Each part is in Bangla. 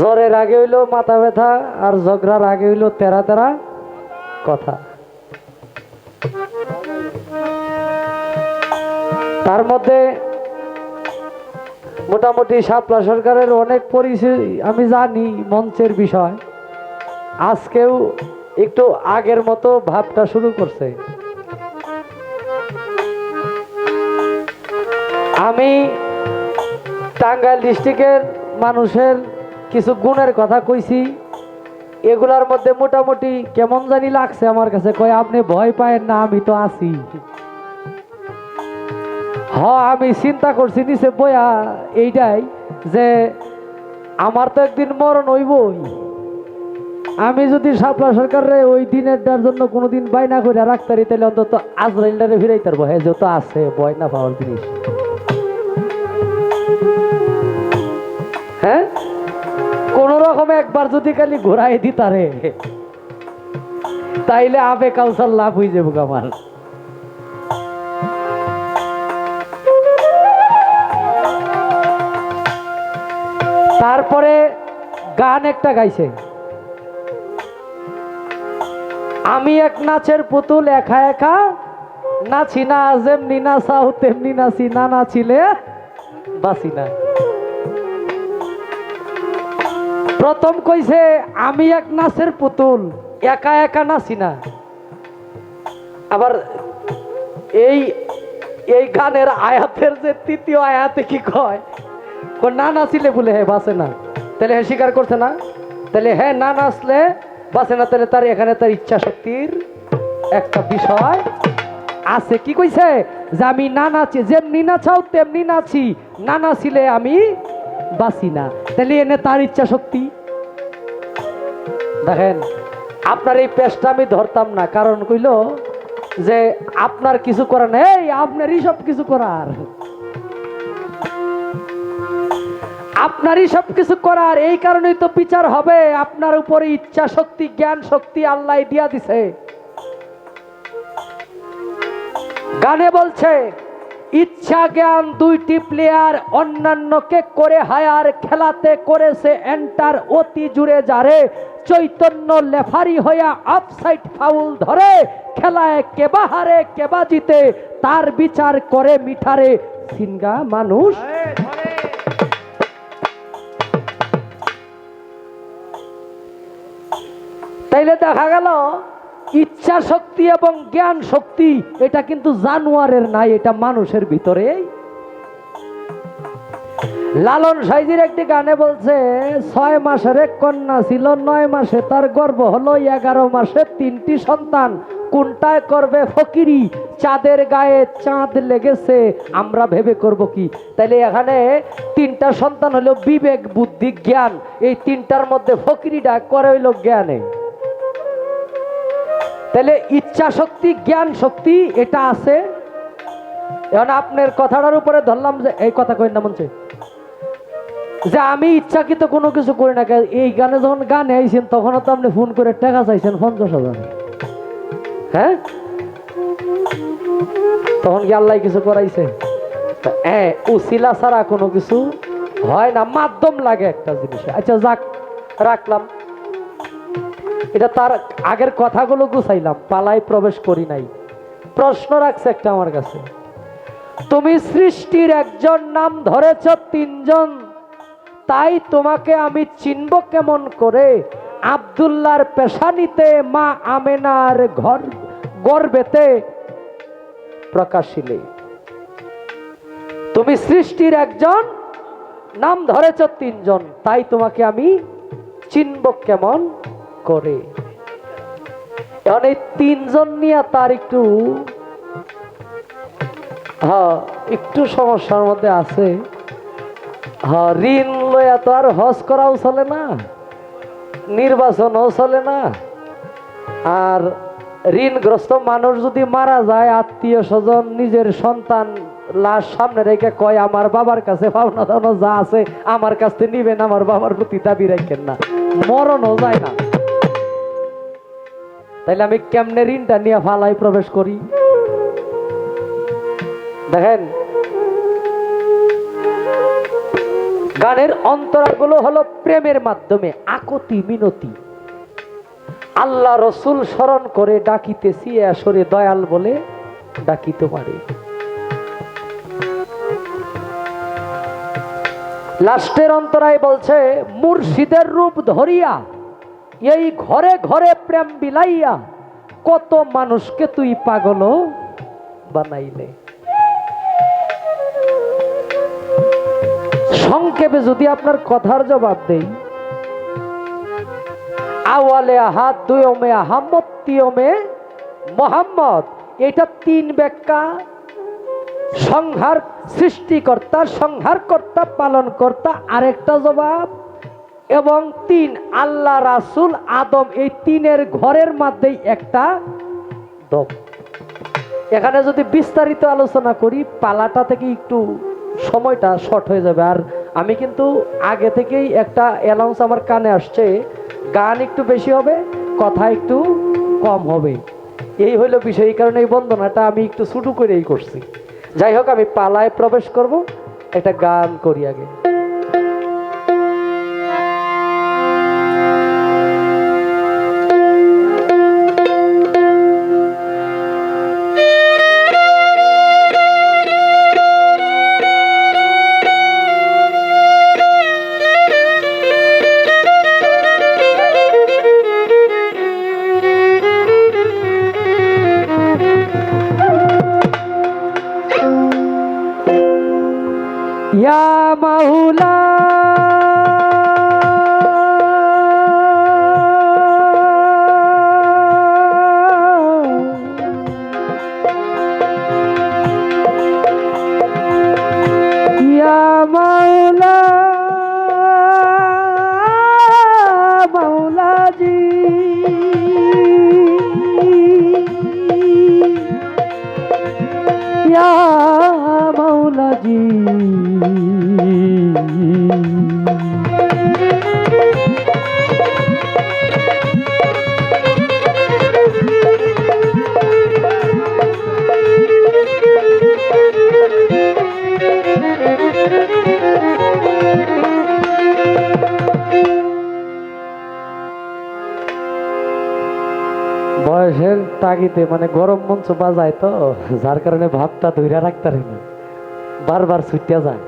জ্বরের আগে হইল মাথা ব্যথা আর ঝগড়ার আগে হইল তেরা তেরা কথা। তার মধ্যে মোটামুটি শাপলা সরকারের অনেক পরিচয় আমি জানি মঞ্চের বিষয়। আজকেও একটু আগের মতো ভাবটা শুরু করছে। আমি টাঙ্গাইল ডিস্ট্রিক্টের মানুষের কিছু গুণের কথা কইছি, এগুলার মধ্যে মোটামুটি কেমন জানি লাগছে আমার কাছে, কয় আপনি ভয় পায়েন না, আমি তো আছি। হ, আমি চিন্তা করছি নিচে বয়া এইটাই যে আমার তো একদিন মরণ হইবই। আমি যদি সাপলা সরকারে ওই দিনেরটার জন্য কোনোদিন বাইনা করে রাখতে পারি তাহলে অন্তত আজরাইলটারে ফিরাইতে পারব হ্যাঁ যত আছে, ভয় না পাওয়ার জিনিস। হ্যাঁ? রকমে একবার যদি খালি ঘোরাই দিতারে তাইলে আবে কাউসার লাভ হয়ে যাব আমার। তারপরে গান একটা গাইছে। আমি এক নাচের পুতুল একা একা, নাচি না, যেমনি না নাচাও তেমনি নাচি, না নাচিলে বাসি না। প্রথম কইছে, আমি এক নাচের পুতুল, একা একা নাচি না। আবার এই এই গানের আয়াতের যে তৃতীয় আয়াতে কি কয় না নাচিলে বলে হ্যাঁ বাসে না। তাহলে হ্যাঁ স্বীকার করছে না? তাহলে হ্যাঁ না নাচলে বাসে না, তাহলে তার এখানে তার ইচ্ছা শক্তির একটা বিষয় আছে। কি কইছে? যে আমি না নাচি, যেমনি নাচাও তেমনি নাচি, না নাচিলে আমি বাসি না। তাহলে এনে তার ইচ্ছা শক্তি। দেখেন, আপনার এই পেশটা আমি ধরতাম না, কারণ কইল যে আপনার কিছু করার নেই আপনারই সব কিছু করার। আপনারই সব কিছু করার, এই কারণেই তো বিচার হবে, আপনার উপরে ইচ্ছা শক্তি, জ্ঞান শক্তি আল্লাহ দিয়া দিছে। গানে বলছে ইচ্ছা জ্ঞান দুইটি প্লেয়ার অন্যান্যকে করে হায়ার খেলাতে করেছে এন্টার অতি জুড়ে যারে। চৈতন্য লেফারি হইয়া অফসাইড ফাউল ধরে, খেলায় কেবা হারে, কেবা জিতে, তার বিচার করে মিঠারে। সিনগা মানুষ। তাইলে দেখা গেল ইচ্ছা শক্তি এবং জ্ঞান শক্তি, এটা কিন্তু জানোয়ারের নাই, এটা মানুষের ভিতরে লালন সাইজির একটি গানে বলছে, ছয় মাসের এক কন্যা ছিল, নয় মাসে তার গর্ব হলো, এগারো মাসে তিনটি সন্তান। কোনটায় করবে ফকিরি? চাঁদের গায়ে চাঁদ লেগেছে, আমরা ভেবে করব কি? তাইলে এখানে তিনটা সন্তান হলো বিবেক, বুদ্ধি, জ্ঞান। এই তিনটার মধ্যে ফকিরিটা করে হইল জ্ঞানে। তাহলে ইচ্ছা শক্তি, জ্ঞান শক্তি, এটা আছে। এখন আপনার কথাটার উপরে ধরলাম যে, এই কথা কই না মনছে যে আমি ইচ্ছাকৃত কোনো কিছু করি না এই গানে যখন গানে আইছেন, তখনও তো আপনি ফোন করে টাকা চাইছেন, পঞ্চাশ হাজার। হ্যাঁ? তখন কি আল্লাহ কিছু করাইছে? হ্যাঁ উসিলা ছাড়া কোনো কিছু হয় না, মাধ্যম লাগে একটা জিনিস। আচ্ছা যাক, রাখলাম। এটা তার আগের কথাগুলো গুছাইলাম, পালায় প্রবেশ করি নাই। প্রশ্ন রাখছে একটা আমার কাছে। তুমি সৃষ্টির একজন নাম ধরেছ, তিনজন। তাই তোমাকে আমি চিনব কেমন করে? আবদুল্লার পেশানিতে মা আমেনার ঘর গর্বেতে প্রকাশিলে। তুমি সৃষ্টির একজন, নাম ধরেছ তিনজন। তাই তোমাকে আমি চিনব কেমন করে। তিনজন নিয়ে তার একটু হ্যাঁ একটু সমস্যার মধ্যে আছে। হ্যাঁ ঋণ লইয়া তো আর হজ করাও চলে না, নির্বাচনও চলে না। আর ঋণগ্রস্ত মানুষ যদি মারা যায়, আত্মীয় স্বজন, নিজের সন্তান লাশ সামনে রেখে কয়, আমার বাবার কাছে দাওনা যা আছে, আমার কাছ থেকে নিবেন, আমার বাবার প্রতি দাবি রাখেন না। মরণও যায় না। তাইলে আমি কেমনে ঋণটা নিয়ে ফালাই প্রবেশ করি? দেখেন, গানের অন্তরাগুলো হলো প্রেমের মাধ্যমে, আকতি, মিনতি। আল্লাহ রসুল স্মরণ করে ডাকিতেছি আসরে দয়াল বলে ডাকিতে পারে। লাস্টের অন্তরায় বলছে, মুর্শিদের রূপ ধরিয়া এই ঘরে ঘরে প্রেম বিলাইয়া কত মানুষকে তুই পাগল বানাইলে। সংক্ষেপে যদি আপনার কথার জবাব দেই, আওয়ালে আহাত দুই ওমে আহাম্মদ, তিয়মে মোহাম্মদ। এটা তিন ব্যাখ্যা। সংহার সৃষ্টিকর্তা, সংহারকর্তা, পালনকর্তা, আরেকটা জবাব। এবং তিন, আল্লাহ রাসুল আদম এই তিনের ঘরের মধ্যেই একটা দম। এখানে যদি বিস্তারিত আলোচনা করি, পালাটা থেকে একটু সময়টা শর্ট হয়ে যাবে। আর আমি কিন্তু আগে থেকেই একটা অ্যানাউন্স আমার কানে আসছে, গান একটু বেশি হবে, কথা একটু কম হবে। এই হইল বিষয়, এই কারণে এই বন্দনাটা আমি একটু ছোটো করেই করছি। যাই হোক, আমি পালায় প্রবেশ করব, একটা গান করি আগে। ইয়া মাওলা তাগিতে মানে গরম মঞ্চ বাজায় তো, যার কারণে ভাবটা ধৈর্য রাখতে না। বারবার ছুটিয়া যায়।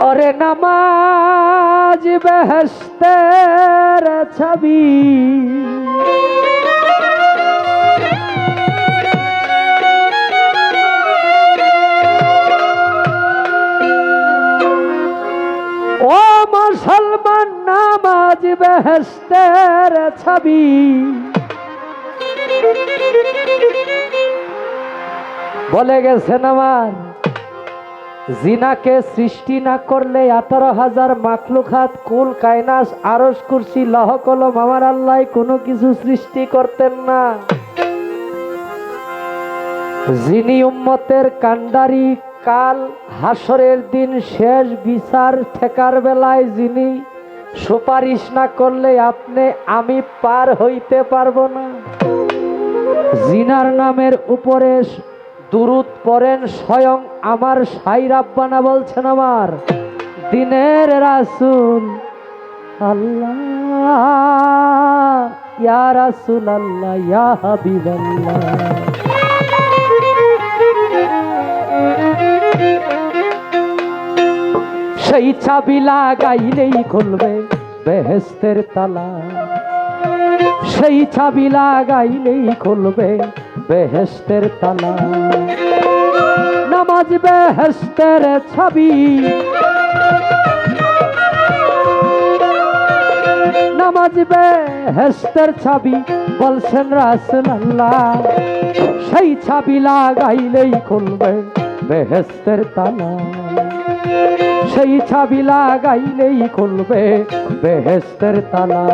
অরে নামাজ বেহস্তের ছবি। নামাজ বেহেস্তের ছবি। বলে গেছেন আমার, জিনাকে সৃষ্টি না করলে আঠারো হাজার মাকলুখাত কুল কায়নাস আরস কুরসি, লহ, কলম, আমার আল্লাহ কোনো কিছু সৃষ্টি করতেন না। যিনি উম্মতের কান্ডারি কাল হাসরের দিন শেষ বিচার ঠেকার বেলায় যিনি সুপারিশ না করলে আপনি আমি পার হইতে পারব না। জিনার নামের উপরে দুরুদ পড়েন স্বয়ং আমার সাই রাব্বানা বলছেন আমার, দিনের রাসুল আল্লাহ, ইয়া রাসুল আল্লাহ, ইয়া হাবিব সেই চাবি লাগাইলেই খুলবে বেহেস্তের তালা। সেই চাবি লাগাইলেই খুলবে বেহেস্তের তালা। নামাজ বেহেস্তের ছবি। নামাজ বেহেস্তের ছবি বলছেন রাসুল আল্লাহ সেই ছবি লাগাইলেই খুলবে বেহেস্তের তালা। সেই ছাবি লাগাইলেই খুলবে বেহেস্তের তালা।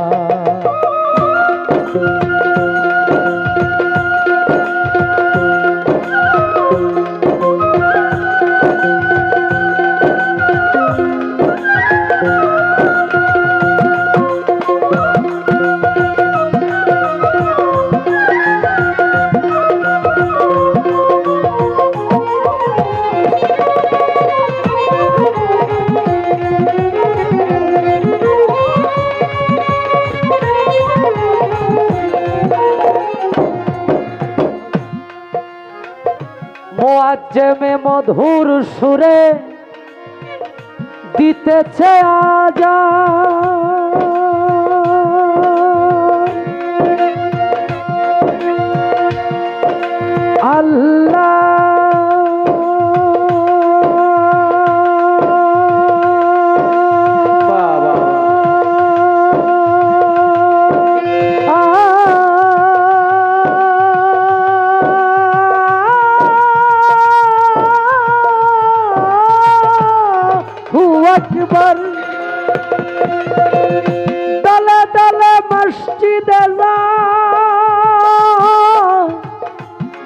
জেমে মধুর সুরে দিতেছে আজা আকবর দলে দলে মসজিদে যা।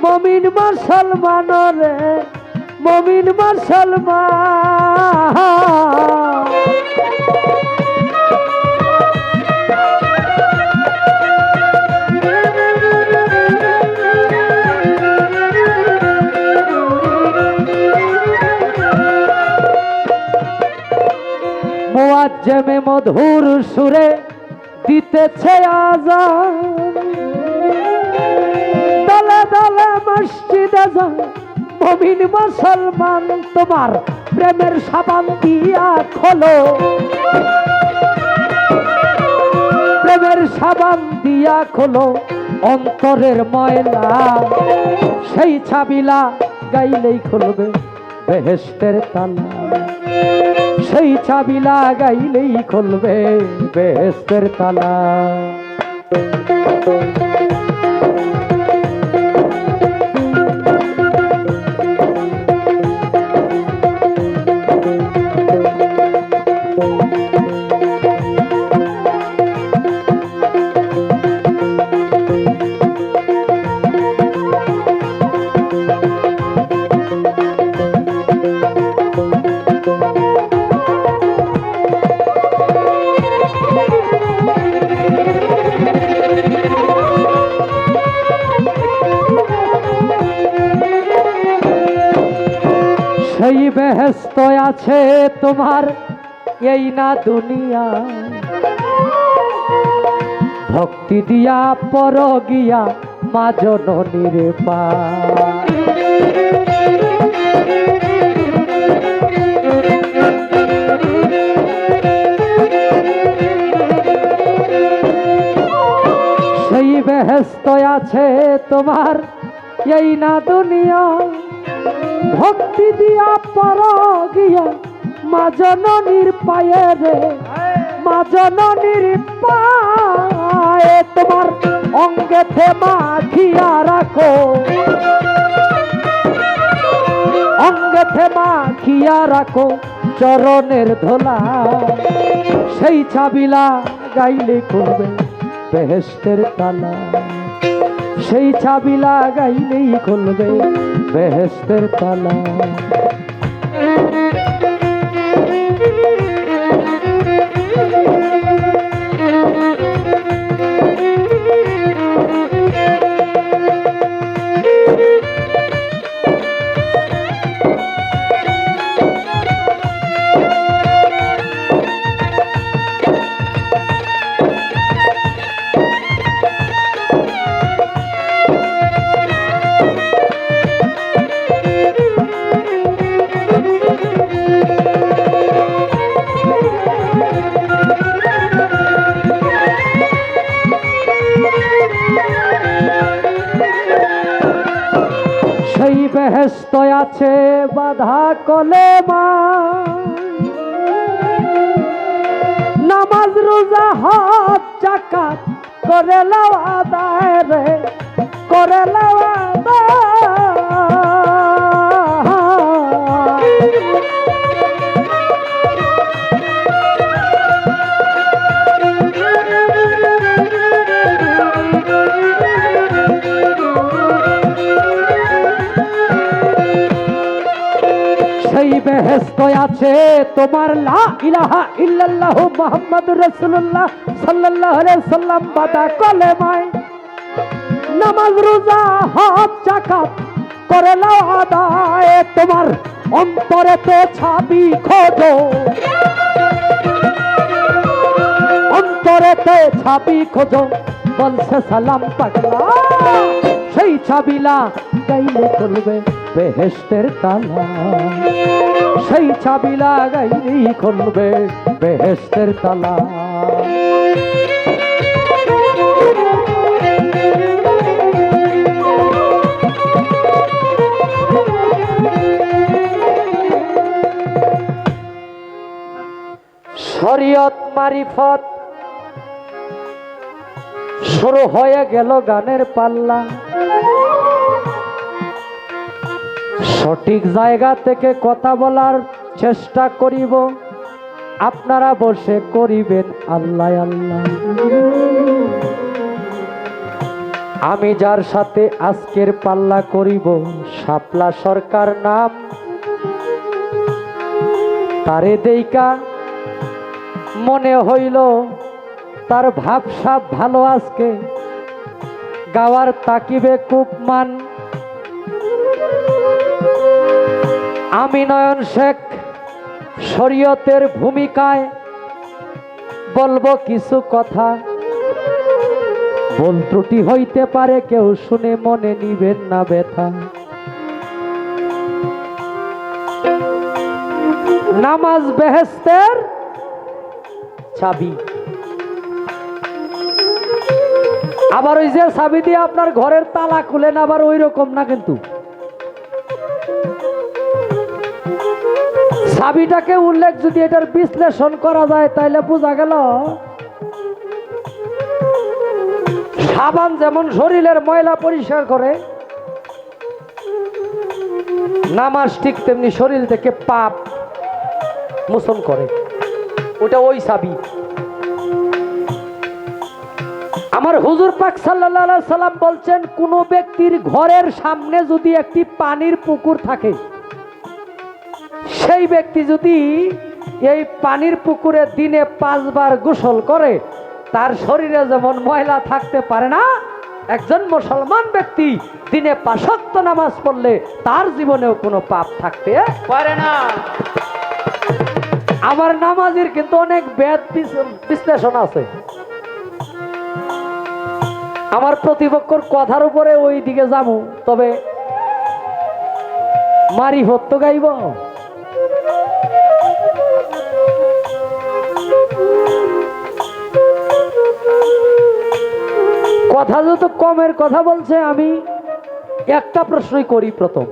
মমিন মুসলমান রে মমিন মুসলমান। মোয়াজ্জেমে মধুর সুরে দিতেছে আজান। দলে দলে মসজিদে যান মমিন মুসলমান, তোমার প্রেমের সাবান দিয়া খোলো। প্রেমের সাবান দিয়া খোলো অন্তরের ময়লা। সেই ছাবিলা গাইলেই খুলবে বেহেস্তের তালা। সেই চাবি লাগাইলেই খুলবে বেস্তের তালা। না দুনিয়া। ভক্তি দিয়া পর গিয়া মা পা। সেই বেহেস্ত আছে তোমার, এই না দুনিয়া। ভক্তি দিয়া পর গিয়া মা জননীর পায়ে রে, মা জননীর পায়ে তোমার অঙ্গেতে মাখিয়া রাখো। অঙ্গেতে মাখিয়া রাখো চরণের ধোলা। সেই ছাবিলা গাইলে করবে বেহেস্তের তালা। সেই চাবি লাগাইলেই খুলবে বেহেস্তের তালা। বেহেস্ত আছে বাধা কলে নামাজ রোজা হাত চাকা করে লাও আদায় রে করে লাও সেই বেহেস্ত আছে, তোমার লা ইলাহা ইল্লাল্লাহ মুহাম্মদ রাসূলুল্লাহ সাল্লাল্লাহু আলাইহি সাল্লাম বাদা কলেমায়। নামাজ, রোজা হাত চাকাত করে লাও আদায়, তোমার অন্তরেতে ছাবি খোঁজো। অন্তরেতে ছাবি খোঁজো, বলছে সালাম পাগলা। সেই ছাবিলা গাইলে চলবে বেহেস্তের তালা। সেই চাবি লাগাইলেই খুলবে বেহেস্তের তালা। শরীয়ত মারিফত শুরু হয়ে গেল গানের পাল্লা। সঠিক জায়গা থেকে কথা বলার চেষ্টা করিব। আপনারা বসে করিবেন আল্লাহ আল্লাহ। আমি যার সাথে আজকের পাল্লা করিব, শাপলা সরকার নাম। তারে দেইকা মনে হইল, তার ভাবসাপ ভালো আজকে। গাওয়ার তাকিবে খুব আমি নয়ন শেখ, শরীয়তের ভূমিকায় বলব কিছু কথা। ভুল ত্রুটি হইতে পারে, কেউ শুনে মনে নিবেন না ব্যথা। নামাজ বেহেস্তের চাবি। আবার ওই যে চাবি দিয়ে আপনার ঘরের তালা খুলেন আবার ওই রকম না কিন্তু? চাবিটাকে উল্লেখ যদি এটার বিশ্লেষণ করা যায় তাহলে বোঝা গেল সাবান যেমন শরীরের ময়লা পরিষ্কার করে, নামাজ ঠিক তেমনি শরীর থেকে পাপ মোচন করে। ওটা ওই চাবি। আমার হুজুর পাক সাল্লাহ সাল্লাম বলছেন, কোনো ব্যক্তির ঘরের সামনে যদি একটি পানির পুকুর থাকে সেই ব্যক্তি যদি এই পানির পুকুরে দিনে পাঁচবার গোসল করে, তার শরীরে যেমন ময়লা থাকতে পারে না, একজন মুসলমান ব্যক্তি দিনে পাশক্ত নামাজ পড়লে তার জীবনেও কোনো পাপ থাকতে পারে না। আমার নামাজের কিন্তু অনেক ব্যাদ বিশ্লেষণ আছে। আমার প্রতিপক্ষর কথার উপরে ওই দিকে যাব, তবে মারি হত্য গাইব। কথা যত কমের কথা বলছে আমি, একটা প্রশ্নই করি প্রথম।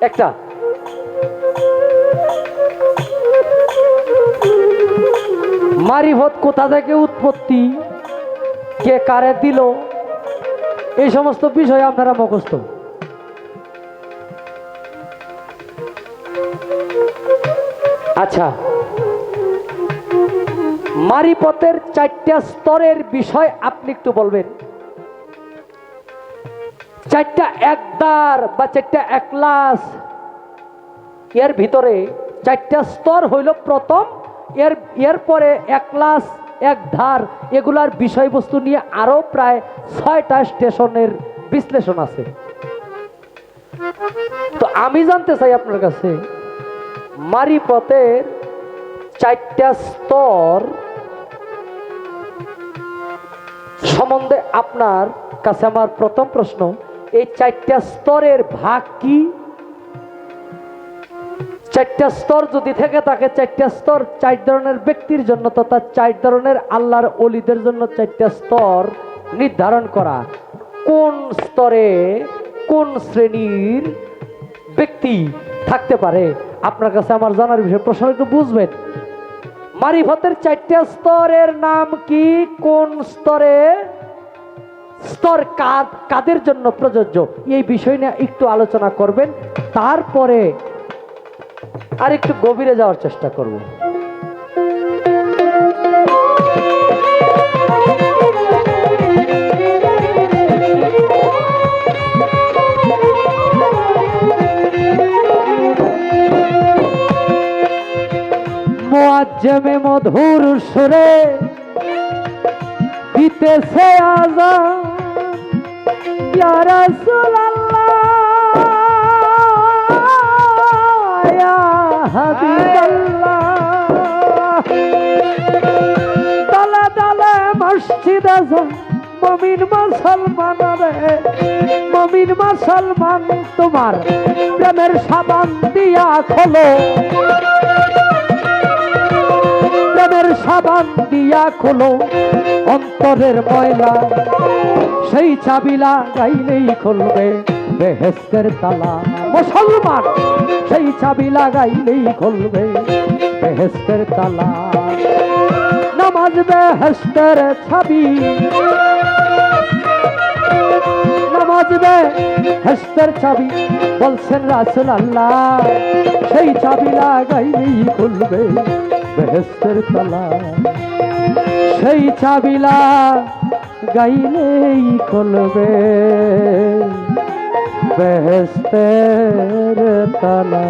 একটা। মারিফত কোথা থেকে উৎপত্তি? কে কারে দিল? এই সমস্ত বিষয় আপনারা মুখস্থ। আচ্ছা। মারিপথের চারটা স্তরের বিষয় আপনি একটু বলবেন। চারটা একদার বা চারটা একলাস এর ভিতরে চারটা স্তর হইল প্রথম, এর এর পরে এক ধার, এগুলার বিষয়বস্তু নিয়ে আরও প্রায় ছয়টা স্টেশনের বিশ্লেষণ আছে। তো আমি জানতে চাই আপনার কাছে, মারিপথের চারটা স্তর সম্বন্ধে আপনার কাছে আমার প্রথম প্রশ্ন, এই চারটা স্তরের ভাগ কি? চারটা স্তর যদি থেকে থাকে, চারটা স্তর চার ধরনের ব্যক্তির জন্য, তথা চার ধরনের আল্লাহর অলিদের জন্য চারটা স্তর নির্ধারণ করা। কোন স্তরে কোন শ্রেণির ব্যক্তি থাকতে পারে? আপনার কাছে আমার জানার বিষয়ে প্রশ্ন একটু বুঝবেন। মারিফতের চারটে স্তরের নাম কি? কোন স্তরে? স্তর কাদ, কাদের জন্য প্রযোজ্য? এই বিষয় নিয়ে একটু আলোচনা করবেন। তারপরে আর একটু গভীরে যাওয়ার চেষ্টা করব। মোয়াজ্জেমে মধুর সুরে দিতেছে আজান। ইয়া রাসূলুল্লাহ মসজিদ মমিন মুসলমান মমিন মুসলমান তোমার প্রেমের সাবান দিয়া খোলো। প্রেমের সাবান দিয়া খোলো, অন্তরের ময়লা। সেই চাবিলা গাইলেই খুলবে বেহেস্তের তালা। মুসলমান, সেই চাবি লাগাইলেই খুলবে বেহেস্তের তালা। নামাজ বেহেস্তের ছাবি নামাজ বেহেস্তের চাবি, বলছেন রাসুল আল্লাহ সেই চাবি লাগাইলেই খুলবে বেহেস্তের তলা সেই চাবিলা গাইলেই খুলবে। বেহেস্তের তালা